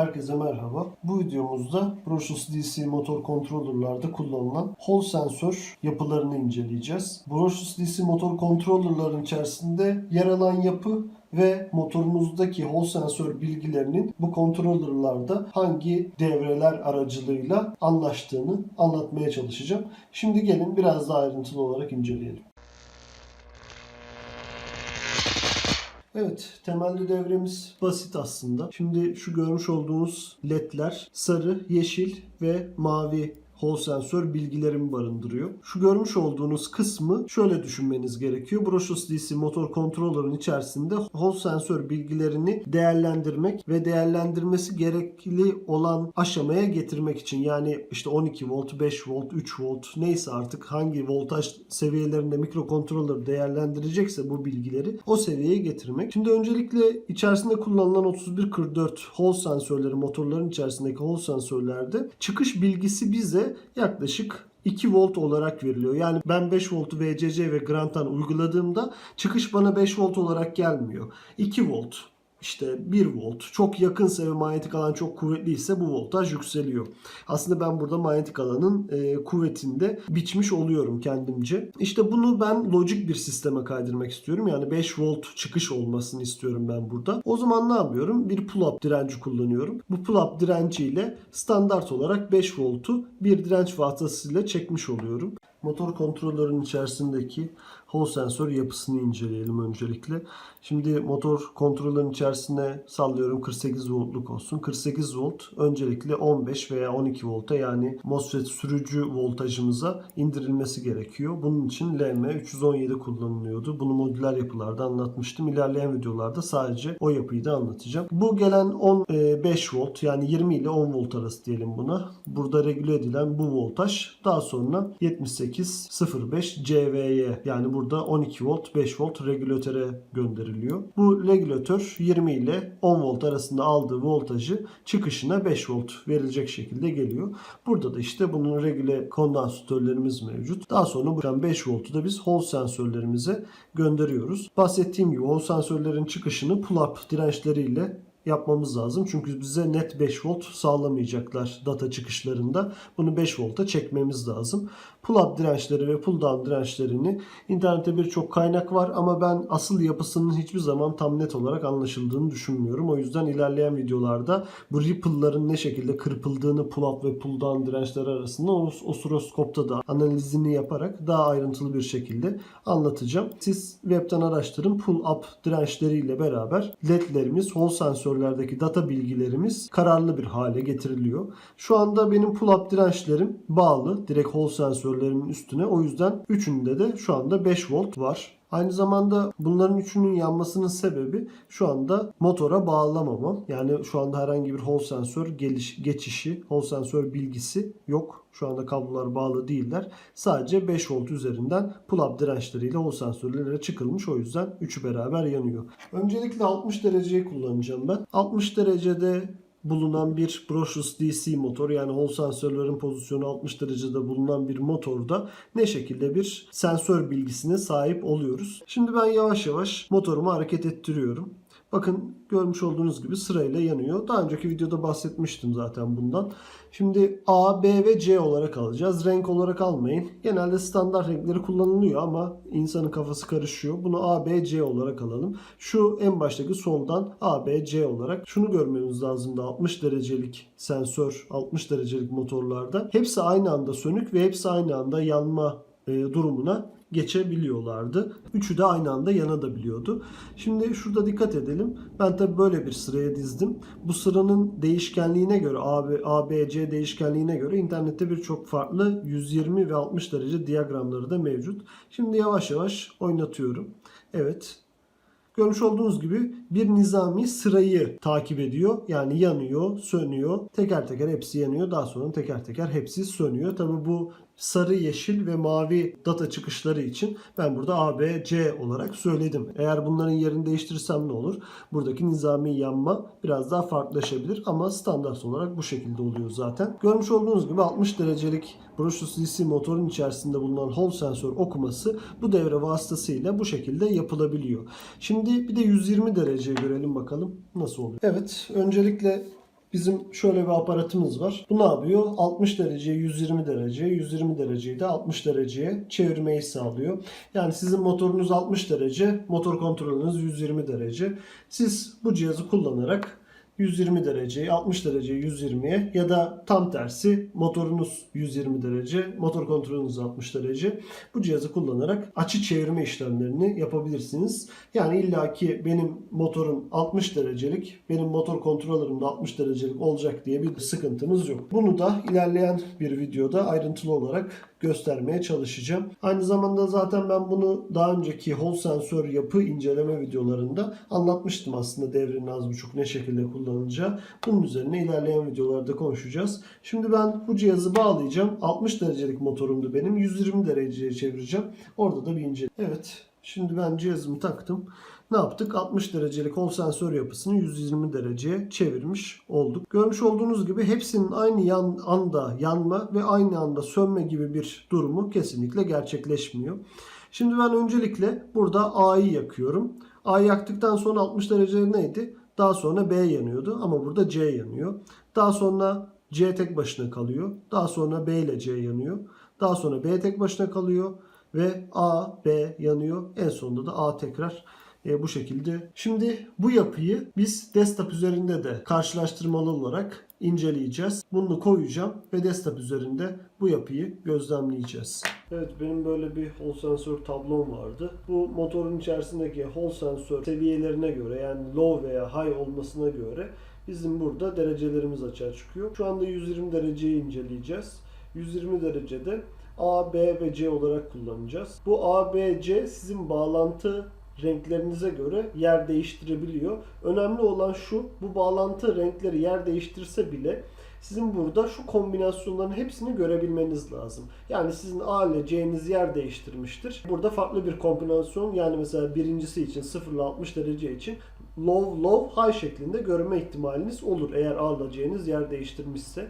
Herkese merhaba. Bu videomuzda Brushless DC motor controller'larda kullanılan Hall sensör yapılarını inceleyeceğiz. Brushless DC motor controller'ların içerisinde yer alan yapı ve motorunuzdaki Hall sensör bilgilerinin bu controller'larda hangi devreler aracılığıyla anlaştığını anlatmaya çalışacağım. Şimdi gelin biraz daha ayrıntılı olarak inceleyelim. Evet, temelli devremiz basit aslında. Şimdi şu görmüş olduğunuz ledler sarı, yeşil ve mavi Hall sensör bilgilerimi barındırıyor. Şu görmüş olduğunuz kısmı şöyle düşünmeniz gerekiyor. Brushless DC motor controller'ın içerisinde Hall sensör bilgilerini değerlendirmek ve değerlendirmesi gerekli olan aşamaya getirmek için yani işte 12 volt, 5 volt, 3 volt neyse artık hangi voltaj seviyelerinde mikrokontroller değerlendirecekse bu bilgileri o seviyeye getirmek. Şimdi öncelikle içerisinde kullanılan 3144 Hall sensörleri motorların içerisindeki Hall sensörlerde çıkış bilgisi bize yaklaşık 2 volt olarak veriliyor. Yani ben 5 voltu VCC ve Grant'tan uyguladığımda çıkış bana 5 volt olarak gelmiyor. 2 volt işte 1 volt çok yakınsa ve manyetik alan çok kuvvetliyse bu voltaj yükseliyor. Aslında ben burada manyetik alanın e, kuvvetinde biçmiş oluyorum kendimce. İşte bunu ben lojik bir sisteme kaydırmak istiyorum. Yani 5 volt çıkış olmasını istiyorum ben burada. O zaman ne yapıyorum? Bir pull-up direnci kullanıyorum. Bu pull-up direnciyle standart olarak 5 voltu bir direnç vasıtasıyla çekmiş oluyorum. Motor kontrolörün içerisindeki Hall sensör yapısını inceleyelim öncelikle. Şimdi motor kontrolörün içerisine sallıyorum 48 voltluk olsun. 48 volt öncelikle 15 veya 12 volta yani MOSFET sürücü voltajımıza indirilmesi gerekiyor. Bunun için LM317 kullanılıyordu. Bunu modüler yapılarda anlatmıştım. İlerleyen videolarda sadece o yapıyı da anlatacağım. Bu gelen 15 volt yani 20 ile 10 volt arası diyelim buna. Burada regüle edilen bu voltaj daha sonra 7805 CV'ye yani burada 12 volt 5 volt regülatöre gönderiliyor. Bu regülatör 20 ile 10 volt arasında aldığı voltajı çıkışına 5 volt verilecek şekilde geliyor. Burada da işte bunun regüle kondansatörlerimiz mevcut. Daha sonra bu 5 voltu da biz Hall sensörlerimize gönderiyoruz. Bahsettiğim gibi Hall sensörlerin çıkışını pull-up dirençleriyle yapmamız lazım. Çünkü bize net 5 volt sağlamayacaklar data çıkışlarında. Bunu 5 volta çekmemiz lazım. Pull-up dirençleri ve pull-down dirençlerini internette birçok kaynak var ama ben asıl yapısının hiçbir zaman tam net olarak anlaşıldığını düşünmüyorum. O yüzden ilerleyen videolarda bu ripple'ların ne şekilde kırpıldığını pull-up ve pull-down dirençleri arasında osiloskopta da analizini yaparak daha ayrıntılı bir şekilde anlatacağım. Siz webten araştırın. Pull-up dirençleriyle beraber ledlerimiz, hall sensörlerdeki data bilgilerimiz kararlı bir hale getiriliyor. Şu anda benim pull-up dirençlerim bağlı. Direkt hall sensörlerimin üstüne. O yüzden üçünde de şu anda 5 volt var. Aynı zamanda bunların üçünün yanmasının sebebi şu anda motora bağlamamam. Yani şu anda herhangi bir hall sensör geliş, geçişi, hall sensör bilgisi yok. Şu anda kablolar bağlı değiller. Sadece 5 volt üzerinden pull-up dirençleriyle hall sensörlere çıkılmış. O yüzden üçü beraber yanıyor. Öncelikle 60 dereceyi kullanacağım ben. 60 derecede bulunan bir brushless DC motor yani hall sensörlerin pozisyonu 60 derecede bulunan bir motorda ne şekilde bir sensör bilgisine sahip oluyoruz. Şimdi ben yavaş yavaş motorumu hareket ettiriyorum. Bakın görmüş olduğunuz gibi sırayla yanıyor. Daha önceki videoda bahsetmiştim zaten bundan. Şimdi A, B ve C olarak alacağız. Renk olarak almayın. Genelde standart renkleri kullanılıyor ama insanın kafası karışıyor. Bunu A, B, C olarak alalım. Şu en baştaki soldan A, B, C olarak. Şunu görmemiz lazım da 60 derecelik sensör, 60 derecelik motorlarda. Hepsi aynı anda sönük ve hepsi aynı anda yanma e, durumuna geçebiliyorlardı. Üçü de aynı anda yanabiliyordu. Şimdi şurada dikkat edelim. Ben tabi böyle bir sıraya dizdim. Bu sıranın değişkenliğine göre AB, ABC değişkenliğine göre internette birçok farklı 120 ve 60 derece diyagramları da mevcut. Şimdi yavaş yavaş oynatıyorum. Evet Görmüş olduğunuz gibi bir nizami sırayı takip ediyor. Yani yanıyor, sönüyor. Teker teker hepsi yanıyor. Daha sonra teker teker hepsi sönüyor. Tabi bu sarı, yeşil ve mavi data çıkışları için ben burada A, B, C olarak söyledim. Eğer bunların yerini değiştirirsem ne olur? Buradaki nizami yanma biraz daha farklılaşabilir ama standart olarak bu şekilde oluyor zaten. Görmüş olduğunuz gibi 60 derecelik brushless DC motorun içerisinde bulunan Hall sensör okuması bu devre vasıtasıyla bu şekilde yapılabiliyor. Şimdi bir de 120 dereceyi görelim bakalım nasıl oluyor. Evet, öncelikle Bizim şöyle bir aparatımız var. Bu ne yapıyor? 60 dereceye 120 derece, 120 dereceyi de 60 dereceye çevirmeyi sağlıyor. Yani sizin motorunuz 60 derece, motor kontrolünüz 120 derece. Siz bu cihazı kullanarak 120 dereceyi 60 dereceyi 120'ye ya da tam tersi motorunuz 120 derece, motor kontrolünüz 60 derece. Bu cihazı kullanarak açı çevirme işlemlerini yapabilirsiniz. Yani illaki benim motorum 60 derecelik, benim motor kontrolörüm de 60 derecelik olacak diye bir sıkıntınız yok. Bunu da ilerleyen bir videoda ayrıntılı olarak göstermeye çalışacağım. Aynı zamanda zaten ben bunu daha önceki hol sensör yapı inceleme videolarında anlatmıştım aslında devrenin az buçuk ne şekilde kullanılacağı. Bunun üzerine ilerleyen videolarda konuşacağız. Şimdi ben bu cihazı bağlayacağım. 60 derecelik motorumdu benim. 120 dereceye çevireceğim. Orada da bir ince. Evet. Şimdi ben cihazımı taktım. Ne yaptık? 60 derecelik hol sensör yapısını 120 dereceye çevirmiş olduk. Görmüş olduğunuz gibi hepsinin aynı yan, anda yanma ve aynı anda sönme gibi bir durumu kesinlikle gerçekleşmiyor. Şimdi ben öncelikle burada A'yı yakıyorum. A'yı yaktıktan sonra 60 derece neydi? Daha sonra B yanıyordu ama burada C yanıyor. Daha sonra C tek başına kalıyor. Daha sonra B ile C yanıyor. Daha sonra B tek başına kalıyor ve A, B yanıyor. En sonunda da A tekrar e, bu şekilde. Şimdi bu yapıyı biz desktop üzerinde de karşılaştırmalı olarak inceleyeceğiz. Bunu koyacağım ve desktop üzerinde bu yapıyı gözlemleyeceğiz. Evet benim böyle bir hol sensör tablom vardı. Bu motorun içerisindeki hol sensör seviyelerine göre yani low veya high olmasına göre bizim burada derecelerimiz açığa çıkıyor. Şu anda 120 dereceyi inceleyeceğiz. 120 derecede A, B ve C olarak kullanacağız. Bu A, B, C sizin bağlantı renklerinize göre yer değiştirebiliyor. Önemli olan şu, bu bağlantı renkleri yer değiştirse bile sizin burada şu kombinasyonların hepsini görebilmeniz lazım. Yani sizin A ile C'niz yer değiştirmiştir. Burada farklı bir kombinasyon yani mesela birincisi için 0 ile 60 derece için low low high şeklinde görme ihtimaliniz olur eğer A ile C'niz yer değiştirmişse.